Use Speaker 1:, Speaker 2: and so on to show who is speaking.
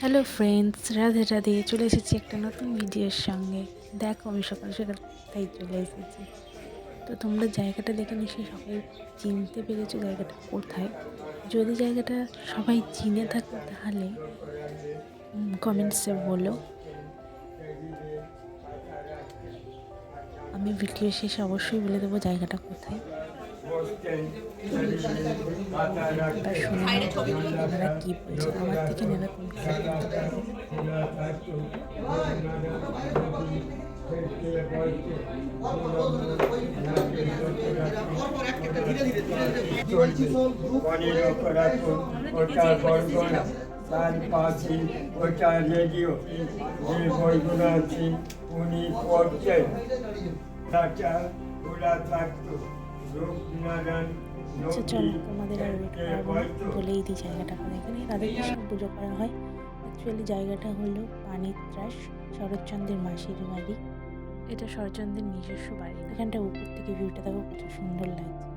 Speaker 1: Hello friends Radhe Radhe, চলে এসেছি একটা নতুন ভিডিওর সঙ্গে। দেখো আমি সকাল সকাল তাই চলে এসেছি। তো তোমরা জায়গাটা দেখে নিশ্চয়ই সবাই চিনতে পেরেছ জায়গাটা কোথায়। যদি জায়গাটা সবাই চিনে থাকো তাহলে কমেন্টসে বলো। আমি ভিডিও শেষে অবশ্যই বলে দেবো জায়গাটা কোথায়। ওনারা কী বলছে আমার থেকে
Speaker 2: বরগনা তার পাশে ওটা রেডিও যে বইগুলো আছে উনি পড়ছেন থাকতো
Speaker 1: আচ্ছা চলো তোমাদের আর ওয়েট করাবো। বলেই দিই জায়গাটা আমাদের এখানে রাধাকৃষ্ণ পুজো করা হয়। অ্যাকচুয়ালি জায়গাটা হলো পানিত্রাস শরৎচন্দ্রের মাসির বাড়ি। এটা শরৎচন্দ্রের নিজস্ব বাড়ি। এখানটা উপর থেকে ভিউটা দেখো কত সুন্দর লাগছে।